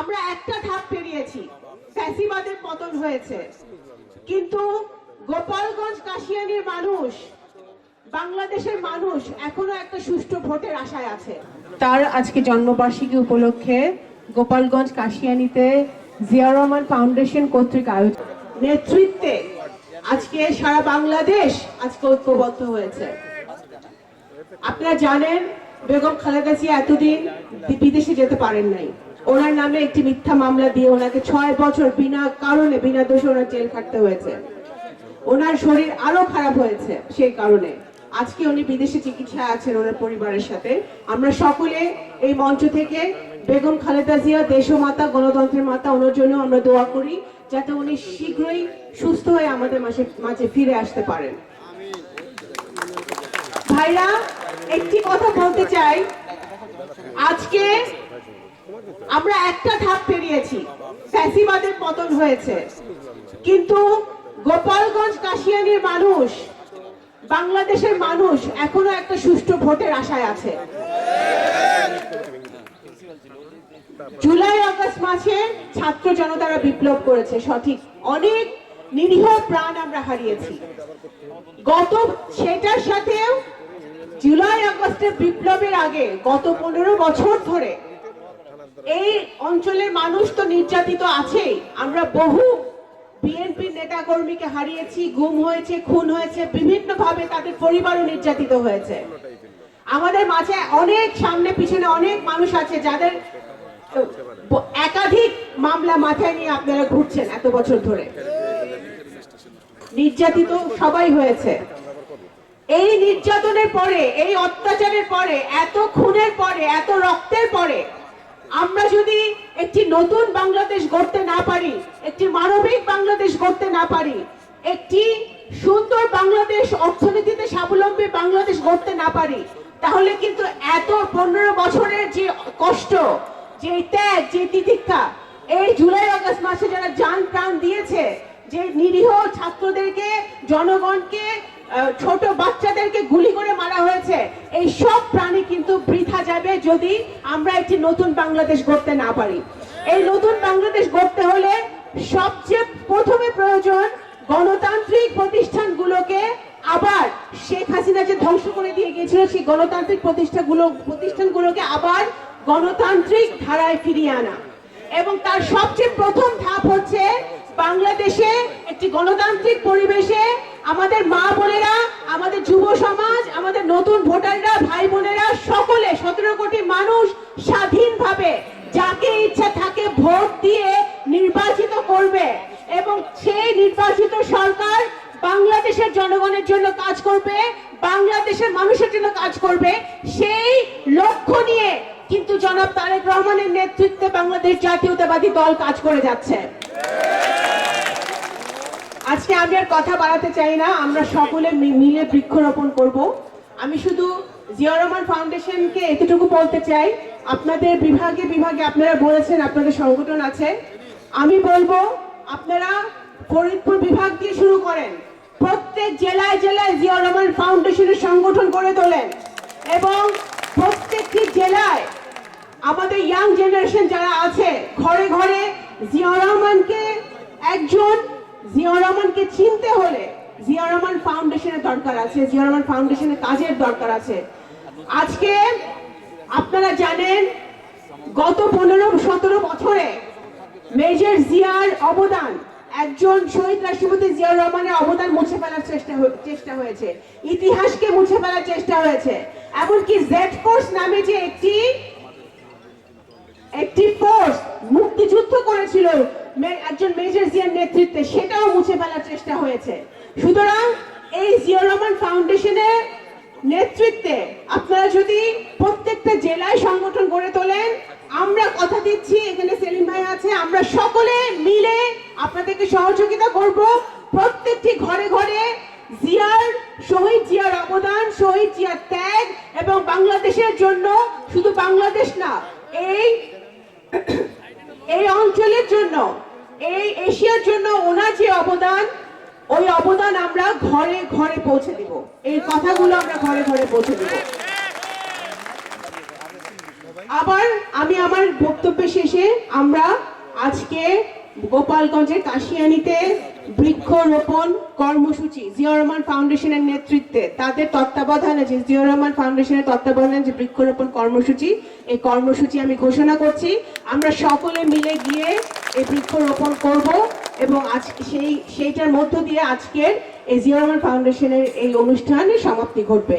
আমরা একটা ধাপ পেরিয়েছি। ফ্যাসিবাদের পতন হয়েছে। কিন্তু গোপালগঞ্জ কাশিয়ানির মানুষ বাংলাদেশের মানুষ এখনও একটা সুষ্ঠু ভোটের আশায় আছে। তার আজকে জন্মবার্ষিকী উপলক্ষে গোপালগঞ্জ কাশিয়ানিতে জিয়া রহমান ফাউন্ডেশন কর্তৃক আয়োজিত নেতৃত্বে আজকে সারা বাংলাদেশ আজকে ঐক্যবদ্ধ হয়েছে। আপনারা জানেন বেগম খালেদা জিয়া এতদিন বিদেশে যেতে পারেন নাই। ওনার নামে একটি মিথ্যা মামলা দিয়ে ওনাকে ছয় বছর বিনা কারণে, বিনা দোষে ওনার জেল খাটতে হয়েছে। ওনার শরীর আরও খারাপ হয়েছে সেই কারণে। আজকে উনি বিদেশে চিকিৎসায় আছেন ওনার পরিবারের সাথে। আমরা সকলে এই মঞ্চ থেকে বেগম খালেদা জিয়া, দেশমাতা, গণতন্ত্রের মাতা, ওনার জন্য আমরা দোয়া করি, যাতে উনি শীঘ্রই সুস্থ হয়ে আমাদের মাঝে মাঝে ফিরে আসতে পারেন। ভাইরা, একটি কথা বলতে চাই। আজকে আমরা একটা ধাপ পেরিয়েছি। ফ্যাসিবাদের পতন হয়েছে। কিন্তু গোপালগঞ্জ কাশিয়ানির মানুষ, বাংলাদেশের মানুষ এখনও একটা সুষ্ঠু ভোটের আশায় আছে। জুলাই আগস্ট মাসে ছাত্র জনতারা বিপ্লব করেছে, সঠিক। অনেক নিরীহ প্রাণ আমরা হারিয়েছি। গত সেটার সাথেও জুলাই আগস্টের বিপ্লবের আগে গত পনেরো বছর ধরে এই অঞ্চলের মানুষ তো নির্যাতিত আছেই। আমরা বহু বিএনপির নেতা কর্মীকে হারিয়েছি, গুম হয়েছে, খুন হয়েছে বিভিন্ন ভাবে তাদের পরিবারও নির্যাতিত হয়েছে। আমাদের মাঝে অনেক সামনে পিছনে অনেক মানুষ আছে যাদের একাধিক মামলা মাথায় নিয়ে আপনারা ঘুরছেন এত বছর ধরে। নির্যাতিত সবাই হয়েছে। এই নির্যাতনের পরে, এই অত্যাচারের পরে, এত খুনের পরে, এত রক্তের পরে আমরা যদি একটি নতুন বাংলাদেশ গড়তে না পারি, একটি মানবিক বাংলাদেশ গড়তে না পারি, একটি সুন্দর বাংলাদেশ অর্থনীতিতে স্বাবলম্বী বাংলাদেশ গড়তে না পারি, তাহলে কিন্তু এত পনেরো বছরের যে কষ্ট, যে ত্যাগ, যে তিতিক্ষা, এই জুলাই আগস্ট মাসে যারা যান প্রাণ দিয়েছে, যে নিরীহ ছাত্রদেরকে, জনগণকে ছোট বাচ্চাদেরকে গুলি করে মারা হয়েছে, এই সব প্রাণী কিন্তু বৃথা যাবে যদি একটি নতুন বাংলাদেশ গড়তে না পারি। এই নতুন বাংলাদেশ গড়তে হলে সবচেয়ে প্রথমে প্রয়োজন গণতান্ত্রিক প্রতিষ্ঠানগুলোকে আবার শেখ হাসিনা যে ধ্বংস করে দিয়ে গিয়েছিল, সেই গণতান্ত্রিক প্রতিষ্ঠানগুলো প্রতিষ্ঠানগুলোকে আবার গণতান্ত্রিক ধারায় ফিরিয়ে আনা। এবং তার সবচেয়ে প্রথম ধাপ হচ্ছে বাংলাদেশে একটি গণতান্ত্রিক পরিবেশে আমাদের মা বোনেরা, আমাদের যুব সমাজ, আমাদের নতুন ভোটাররা ভাই বোনেরা সকলে সতেরো কোটি মানুষ স্বাধীনভাবে যাকে ইচ্ছা থাকে ভোট দিয়ে নির্বাচিত করবে এবং সেই নির্বাচিত সরকার বাংলাদেশের জনগণের জন্য কাজ করবে, বাংলাদেশের মানুষের জন্য কাজ করবে। সেই লক্ষ্য নিয়ে কিন্তু জনাব তারেক রহমানের নেতৃত্বে বাংলাদেশ জাতীয়তাবাদী দল কাজ করে যাচ্ছে। আজকে আমি আর কথা বাড়াতে চাই না, আমরা সকলে মিলে বৃক্ষরোপণ করব। আমি শুধু জিয়া রহমান ফাউন্ডেশনকে এতটুকু বলতে চাই, আপনাদের বিভাগে বিভাগে আপনারা বলেছেন, আপনাদের সংগঠন আছে। আমি বলব, আপনারা ফরিদপুর বিভাগ দিয়ে শুরু করেন। প্রত্যেক জেলায় জেলায় জিয়া রহমান ফাউন্ডেশনের সংগঠন করে তোলেন। এবং প্রত্যেকটি জেলায় আমাদের ইয়াং জেনারেশন যারা আছে, ঘরে ঘরে জিয়া রহমানকে, একজন জিয়া রহমানকে চিনতে হলে জিয়া রহমান ফাউন্ডেশনের দরকার আছে, জিয়া রহমান ফাউন্ডেশনের কাজের দরকার আছে। আজকে আপনারা জানেন, গত পনেরো, সতেরো বছরে মেজর জিয়ার অবদান একজন শহীদ রাষ্ট্রপতি জিয়াউর রহমানের অবদান মুছে ফেলার চেষ্টা চেষ্টা হয়েছে। ইতিহাসকে মুছে ফেলার চেষ্টা হয়েছে। এমনকি জেড ফোর্স নামে যে একটি একটি ফোর্স মুক্তিযুদ্ধ করেছিল একজন মেজর জিয়ার নেতৃত্বে, সেটাও মুছে ফেলার চেষ্টা হয়েছে। সুতরাং এই জিয়াউর রহমান ফাউন্ডেশনের নেতৃত্বে আপনারা যদি প্রত্যেকটা জেলায় সংগঠন গড়ে তোলেন, আমরা কথা দিচ্ছি, এখানে সেলিম ভাই আছে, আমরা সকলে মিলে আপনাদেরকে সহযোগিতা করব। প্রত্যেকটি ঘরে ঘরে জিয়ার, শহীদ জিয়ার অবদান, শহীদ জিয়ার ত্যাগ এবং বাংলাদেশের জন্য শুধু বাংলাদেশ না, এই এই অঞ্চলের জন্য, এই এশিয়ার জন্য ওনার যে অবদান, ওই অবদান আমরা ঘরে ঘরে পৌঁছে দিব। এই কথাগুলো আমরা ঘরে ঘরে পৌঁছে দিব। আবার আমি আমার বক্তব্য শেষে আমরা আজকে গোপালগঞ্জের কাশিয়ানিতে বৃক্ষরোপণ কর্মসূচি। জিয়া রহমান ফাউন্ডেশনের নেতৃত্বে তাদের তত্ত্বাবধানে যে জিয়া রহমান ফাউন্ডেশনের তত্ত্বাবধানে যে বৃক্ষরোপণ কর্মসূচি, এই কর্মসূচি আমি ঘোষণা করছি। আমরা সকলে মিলে গিয়ে এই বৃক্ষরোপণ করব এবং আজকে সেই সেইটার মধ্য দিয়ে আজকের এই জিয়া রহমান ফাউন্ডেশনের এই অনুষ্ঠানের সমাপ্তি ঘটবে।